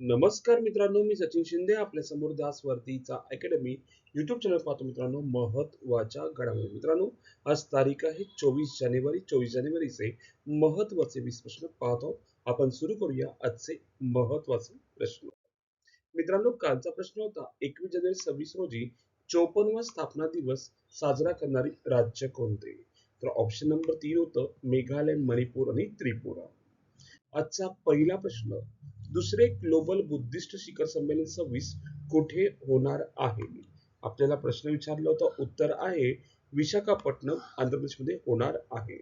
नमस्कार मित्रांनो मी सचिन शिंदे आपल्यासमोर दास वर्दीचा अकॅडमी युट्यूब चॅनल पाहतो मित्रांनो महत्त्वाच्या घडामोडी. मित्रांनो आज तारीख आहे चोवीस जानेवारी. चोवीस जानेवारीचे महत्त्वाचे वीस प्रश्न पाहतो. आपण सुरू करूया आजचे महत्त्वाचे प्रश्न. मित्रांनो कालचा प्रश्न होता एकवीस जानेवारी सव्वीस रोजी चोपन्नवा स्थापना दिवस साजरा करणारी राज्य कोणते? तर ऑप्शन नंबर तीन होतं मेघालय मणिपूर आणि त्रिपुरा. आजचा पहिला प्रश्न दुसरे ग्लोबल बुद्धिस्ट शिखर संमेलन सव्वीस कुठे होणार आहे? आपल्याला प्रश्न विचारला होता उत्तर आहे विशाखापट्टणम आंध्र प्रदेशमध्ये होणार आहे.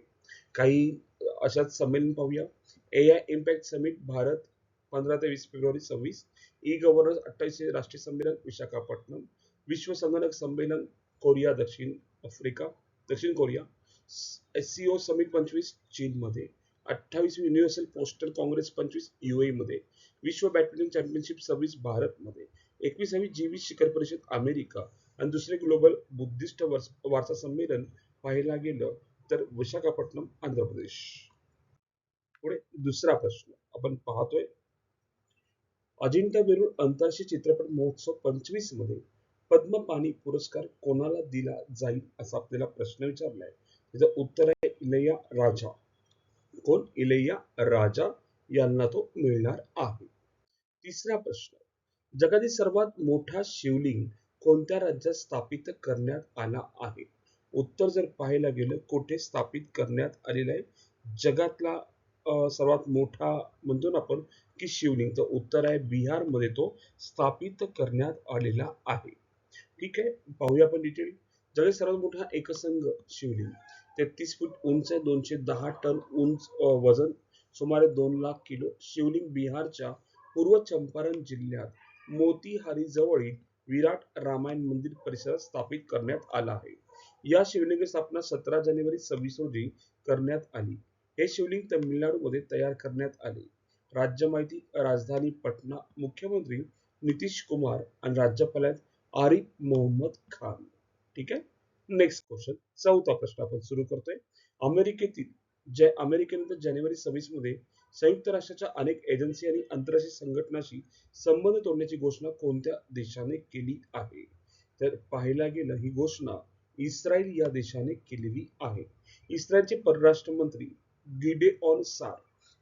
काही अशाच संमेलन पाहूया. A I impact summit Bharat पंधरा ते वीस फेब्रुवारी सव्वीस. ई गव्हर्नन्स अठ्ठावीसशे राष्ट्रीय संमेलन विशाखापट्टणम. विश्व संगणक संमेलन कोरिया दक्षिण आफ्रिका दक्षिण Korea. S C O summit पंचवीस चीनमध्ये. अठ्ठावीस युनिव्हर्सल पोस्टल काँग्रेस पंचवीस युए मध्ये विश्व बॅडमिंटन चॅम्पियनशिप सव्वीस भारतमध्ये एकविसावी जीवी शिखर परिषद अमेरिका आणि दुसरे ग्लोबल बुद्धिस्ट वारसा संमेलन पाहायला गेलं तर विशाखापट्टणम आंध्र प्रदेश. पुढे दुसरा प्रश्न आपण पाहतोय. अजिंठा वेरूळ आंतरराष्ट्रीय चित्रपट महोत्सव पंचवीसमध्ये पद्मपानी पुरस्कार कोणाला दिला जाईल असा आपल्याला प्रश्न विचारलाय. त्याचं उत्तर आहे इलैया राजा. कोण? इलैया राजा यांना तो मिळणार आहे. तिसरा प्रश्न. जगातील सर्वात मोठा शिवलिंग कोणत्या राज्यात स्थापित करण्यात आला आहे? उत्तर जर पाहायला गेलं कुठे स्थापित करण्यात आलेलं आहे? जगातला अं, सर्वात मोठा म्हणतो ना आपण की शिवलिंग. तर उत्तर आहे बिहारमध्ये तो स्थापित करण्यात आलेला आहे. ठीक आहे? पाहूया आपण डिटेल जगातील सर्वात मोठा एकसंघ शिवलिंग. तेहतीस फूट उंच आहे दोनशे दहा टन उंच वजन सुमारे दोन लाख किलो. शिवलिंग बिहारच्या पूर्व चंपारण जिल्ह्यात मोतीहारी जवळील विराट रामायण मंदिर परिसरात स्थापित करण्यात आला आहे. या शिवलिंग स्थापना सतरा जानेवारी सव्वीस रोजी करण्यात आली. हे शिवलिंग तमिळनाडूमध्ये तयार करण्यात आले. राज्य माहिती राजधानी पटना मुख्यमंत्री नितीश कुमार आणि राज्यपाल आहेत आरिफ मोहम्मद खान. ठीक आहे? नेक्स्ट क्वेश्चन चौथा प्रश्न आपण सुरू करतोय. अमेरिकेतील जे अमेरिकेनंतर जानेवारी सव्वीसमध्ये संयुक्त राष्ट्राच्या अनेक एजन्सी आणि आंतरराष्ट्रीय संघटनाशी संबंध तोडण्याची घोषणा कोणत्या देशाने केली आहे? तर पाहायला गेलं ही घोषणा इस्रायल या देशाने केलेली आहे. इस्रायलचे परराष्ट्र मंत्री गिडेऑन सार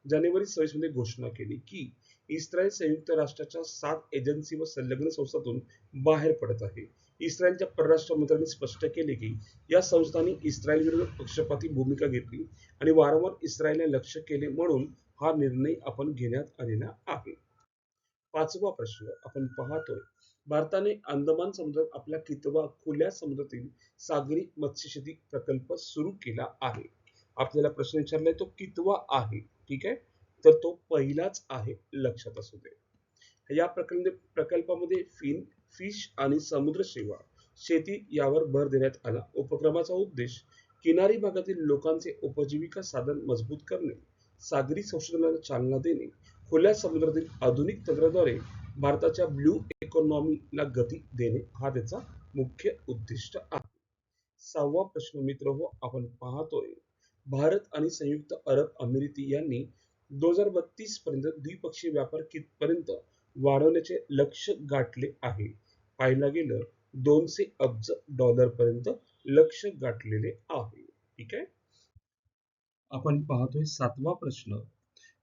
जानेवारी सव्वीसमध्ये घोषणा केली की इस्रायल संयुक्त राष्ट्राच्या सात एजन्सी व संलग्न संस्थातून बाहेर पडत आहे. इस्रायलच्या परराष्ट्र मंत्र्यांनी स्पष्ट केले की या संस्थांनी इस्रायल विरुद्ध पक्षपाती भूमिका घेतली आणि वारंवार इस्रायलने लक्ष केले म्हणून हा निर्णय आपण घेण्यात आलेला आहे. पाचवा प्रश्न आपण पाहतोय. भारताने अंदमान समुद्रात आपला कितवा खुल्या समुद्रातील सागरी मत्स्यशेती प्रकल्प सुरू केला आहे? आपल्याला प्रश्न विचारलाय तो कितवा आहे? ठीक आहे? तर तो पहिलाच आहे लक्षात असू दे. या प्रकल्प प्रकल्पामध्ये फिन फिश आणि समुद्र सेवा शेती यावर भर देण्यात आला. उपक्रमाचा उद्देश किनारी भागातील लोकांचे उपजीविका साधन मजबूत करणे सागरी संशोधनाला चालना देणे खुल्या समुद्रातील आधुनिक तंत्राद्वारे भारताच्या ब्ल्यू इकॉनॉमीला गती देणे हा त्याचा मुख्य उद्दिष्ट आहे. सहावा प्रश्न मित्र हो आपण पाहतोय. भारत आणि संयुक्त अरब अमिराती यांनी दोन हजार बत्तीस पर्यंत द्विपक्षीय व्यापार कितपर्यंत वाढवण्याचे लक्ष गाठले आहे? पाहायला गेलं दोनशे अब्ज डॉलर पर्यंत लक्ष गाठलेले आहे. ठीक आहे? आपण पाहतोय सातवा प्रश्न.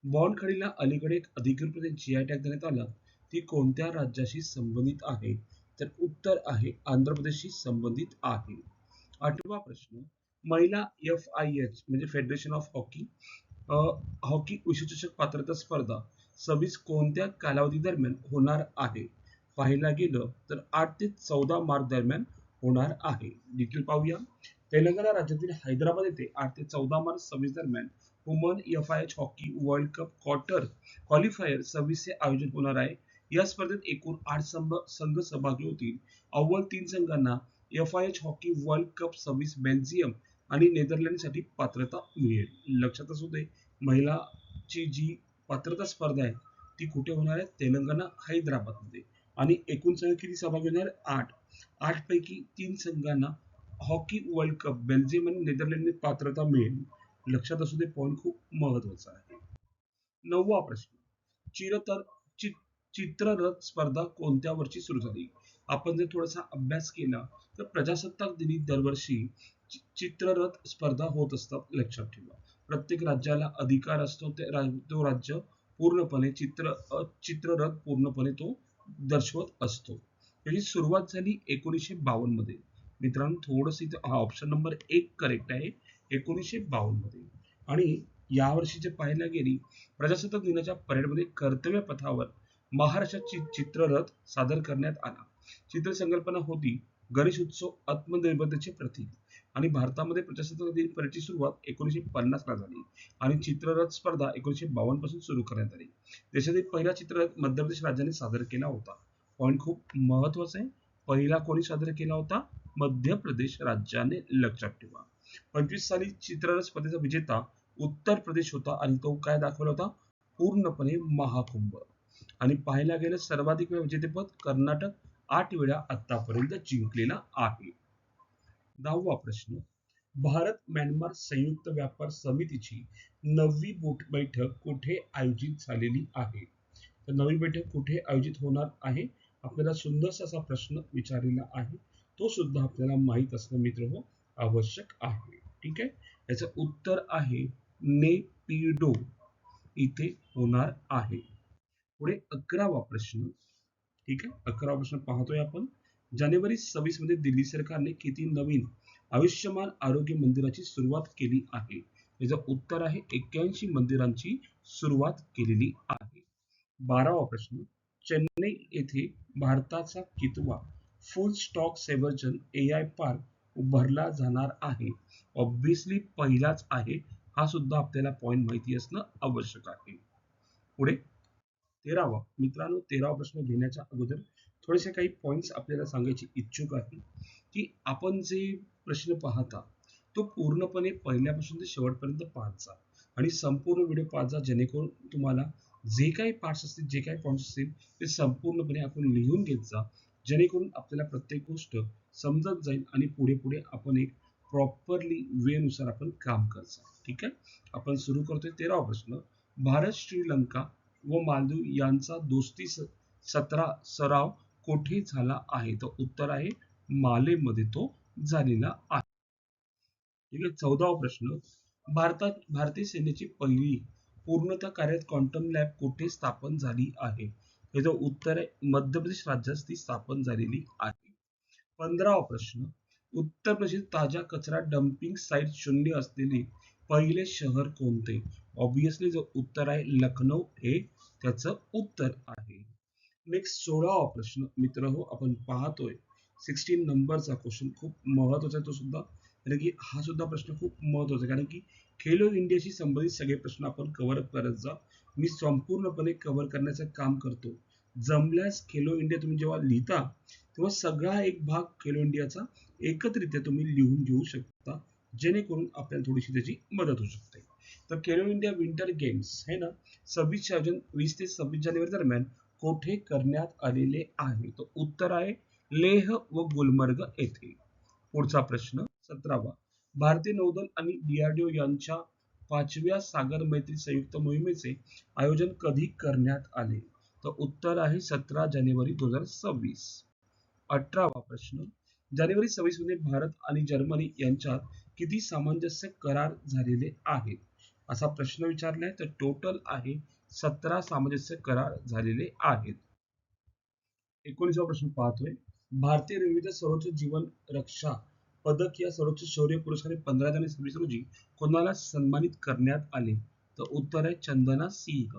बॉन्ड अलीकडे एक जी जीआय टॅग देण्यात आला. ती कोणत्या राज्याशी संबंधित आहे? तर उत्तर आहे आंध्र प्रदेशशी संबंधित आहे. आठवा प्रश्न. महिला एफ आय एच म्हणजे फेडरेशन ऑफ हॉकी हॉकी विश्वचषक पात्रता स्पर्धा सव्वीस कोणत्या कालावधी दरम्यान होणार आहे? पाहायला गेलं तर आठ ते चौदा मार्च दरम्यान होणार आहे. देखील पाहूया. तेलंगणा राज्यातील हैदराबाद येथे आठ ते चौदा मार्च सव्वीस दरम्यान woman F I H hockey world cup quarter qualifier सव्वीसचे आयोजन होणार आहे. या स्पर्धेत एकूण आठ संघ संघ सहभागी होतील. अव्वल तीन संघांना F I H hockey world cup सव्वीस बेल्जियम आणि नेदरलँडसाठी पात्रता मिळेल. लक्षात असू दे महिलाची जी पात्रता स्पर्धा आहे ती कुठे होणार आहे? तेलंगणा हैदराबादमध्ये. आणि एकूण संघ किती सहभागी होणार? आठ. आठ पैकी तीन संघांना हॉकी वर्ल्ड कप बेल्जियम आणि नेदरलँडने पात्रता मिळेल. लक्षात असू दे पॉईंट खूप महत्त्वाचा आहे. नववा प्रश्न. चिरतर चि चित्ररथ स्पर्धा कोणत्या वर्षी सुरू झाली? आपण जर थोडासा अभ्यास केला तर प्रजासत्ताक दिनी दरवर्षी चित्ररथ स्पर्धा होत असतात लक्षात ठेवा. प्रत्येक राज्याला अधिकार असतो ते तो राज्य पूर्णपणे चित्र चित्ररथ पूर्णपणे तो दर्शवत असतो. त्याची सुरुवात झाली एकोणीसशे बावन्नमध्ये. मित्रांनो थोडस इथं हा ऑप्शन नंबर एक करेक्ट आहे. एकोणीसशे बावन्नमध्ये. आणि यावर्षी जे पाहायला गेली प्रजासत्ताक दिनाच्या परेडमध्ये कर्तव्य पथावर महाराष्ट्राची चित्ररथ सादर करण्यात आला. चित्रसंकल्पना होती गणेश उत्सव आत्मनिर्भरतेचे प्रतीक. आणि भारतामध्ये प्रजासत्ताक दिन परेडची सुरुवात एकोणीसशे पन्नासला झाली. आणि चित्ररथ स्पर्धा एकोणीसशे बावन्नपासून सुरू करण्यात आली. देशातील पहिला चित्ररथ मध्य प्रदेश राज्याने सादर केला होता. पॉईंट खूप महत्त्वाचा आहे. पहिला कोणी सादर केला होता? मध्य प्रदेश राज्याने लक्षात ठेवा. पंचवीस साली चित्ररथ स्पर्धेचा विजेता उत्तर प्रदेश होता आणि तो काय दाखवला होता? पूर्णपणे महाकुंभ. आणि पाहायला गेलं सर्वाधिक वेळा विजेतेपद कर्नाटक आठ वेळा आतापर्यंत जिंकलेला आहे. दहावा प्रश्न. भारत म्यानमार संयुक्त व्यापार समितीची नववी बैठक कुठे आयोजित झालेली आहे? तर नवी बैठक कुठे आयोजित होणार आहे? आपल्याला सुंदरसा असा प्रश्न विचारलेला आहे. तो सुद्धा आपल्याला माहीत असणं मित्र हो आवश्यक आहे. ठीक आहे? याचं उत्तर आहे नेपिडो इथे होणार आहे. पुढे अकरावा प्रश्न. ठीक आहे? अकरावा प्रश्न पाहतोय आपण. जानेवारी सव्वीसमध्ये दिल्ली सरकारने किती नवीन आयुष्यमान आरोग्य मंदिराची सुरुवात केली आहे? याचं उत्तर आहे एक्क्याऐंशी मंदिरांची सुरुवात केलेली आहे. बारावा प्रश्न चेन्नई येथे भारताचा कितवा full stack sovereign A I park उभारला जाणार आहे? ऑब्विसली पहिलाच आहे हा सुद्धा आपल्याला पॉइंट माहिती असणं आवश्यक आहे. पुढे तेरावा मित्रांनो तेरावा प्रश्न घेण्याच्या अगोदर थोडेसे काही पॉईंट्स आपल्याला सांगायची इच्छुक आहे की आपण जे प्रश्न पाहता तो पूर्णपणे पहिल्यापासून ते शेवटपर्यंत पाहत जा आणि संपूर्ण व्हिडिओ पाहत जा जेणेकरून तुम्हाला जे काही पार्ट्स असतील जे काही पॉईंट्स असतील ते संपूर्णपणे आपण लिहून घेत जा. जेणेकरून आपल्याला प्रत्येक गोष्ट समजत जाईल आणि पुढे पुढे आपण एक प्रॉपरली वेनुसार आपण काम करतो ठीक आहे? आपण सुरू करतोय तेरावा प्रश्न. भारत श्रीलंका व मालदीव यांचा दोस्ती स- सतरा सराव कोठे झाला आहे? तर उत्तर आहे मालेमध्ये तो झालेला आहे. ठीक आहे चौदावा प्रश्न. भारतात भारतीय सेनेची पहिली पूर्णतः कार्यरत क्वांटम लॅब कुठे स्थापन झाली आहे? याचं उत्तर आहे मध्य प्रदेश राज्यात ती स्थापन झालेली आहे. पंधरावा प्रश्न. उत्तर प्रदेश ताजा कचरा डम्पिंग साईट शून्य असलेले पहिले शहर कोणते? ऑब्विसली जो उत्तर आहे लखनौ हे त्याचं उत्तर आहे. नेक्स्ट सोळावा प्रश्न मित्र हो आपण पाहतोय. सिक्स्टीन नंबरचा क्वेश्चन खूप महत्त्वाचा आहे तो सुद्धा. कारण की हा सुद्धा प्रश्न खूप महत्त्वाचा आहे. कारण की खेलो इंडियाशी संबंधित सगळे प्रश्न आपण कव्हर करत जा. मी संपूर्णपणे कव्हर करण्याचं काम करतो. जमल्यास खेलो इंडिया तुम्ही जेव्हा लिहिता तेव्हा सगळा एक भाग खेलो इंडियाचा एकत्रित्या तुम्ही लिहून घेऊ शकता. जेणेकरून आपल्याला थोडीशी त्याची मदत होऊ शकते. तर खेलो इंडिया विंटर गेम्स है ना? सव्वीस जून वीस ते सव्वीस जानेवारी दरम्यान कोठे करण्यात आलेले आहे? तर उत्तर आहे लेह व गुलमर्ग येथे. पुढचा प्रश्न सतरावा. भारतीय नौदल आणि डीआरडीओ यांच्या पाचव्या सागर मैत्री संयुक्त मोहिमेचे आयोजन कधी करण्यात आले? तर उत्तर आहे सतरा जानेवारी दोन हजार सव्वीस. अठरावा प्रश्न. जानेवारी सव्वीसमध्ये भारत आणि जर्मनी यांच्यात किती सामंजस्य करार झालेले आहेत? असा प्रश्न विचारलाय तर टोटल आहे सतरा सामंजस्य करार झालेले आहेत. एकोणीसावा प्रश्न पाहतोय. भारतीय रेल्वेच्या सर्वोच्च जीवन रक्षा पदक या सर्वोच्च शौर्य पुरस्काराने पंधरा जानेवारी सव्वीस रोजी कोणाला सन्मानित करण्यात आले? तर उत्तर आहे चंदना सिंह.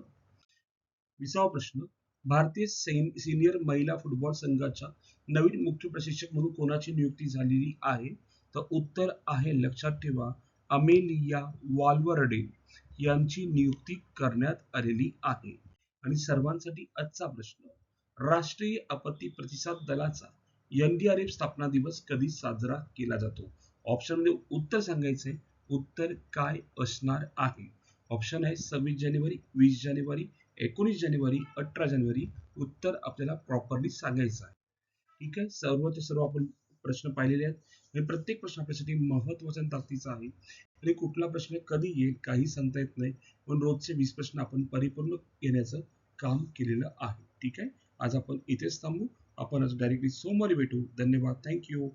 विसावा प्रश्न भारतीय सिनियर महिला फुटबॉल संघाच्या नवीन मुख्य प्रशिक्षक म्हणून कोणाची नियुक्ती झालेली आहे? तर उत्तर आहे लक्षात ठेवा अमेलिया वाल्वरडे. यांची नियुक्ती करण्यात आलेली आहे. आणि सर्वांसाठी आजचा प्रश्न राष्ट्रीय आपत्ती प्रतिसाद दलाचा एनडीआरएफ स्थापना दिवस कधी साजरा केला जातो? ऑप्शनमध्ये उत्तर सांगायचे उत्तर काय असणार आहे? ऑप्शन आहे सव्वीस जानेवारी वीस जानेवारी एकोणीस जानेवारी अठरा जानेवारी. उत्तर आपल्याला प्रॉपरली सांगायचं आहे. ठीक आहे? सर्वचे सर्व आपण प्रश्न पाहिलेले आहेत. आणि प्रत्येक प्रश्न आपल्यासाठी महत्त्वाचा आणि ताकदीचा आहे. आणि कुठला प्रश्न कधी येईल काही सांगता येत नाही. पण रोजचे वीस प्रश्न आपण परिपूर्ण येण्याचं काम केलेलं आहे. ठीक आहे? आज आपण इथेच थांबू. आपण आज डायरेक्टली सोमवारी भेटू. धन्यवाद. थँक्यू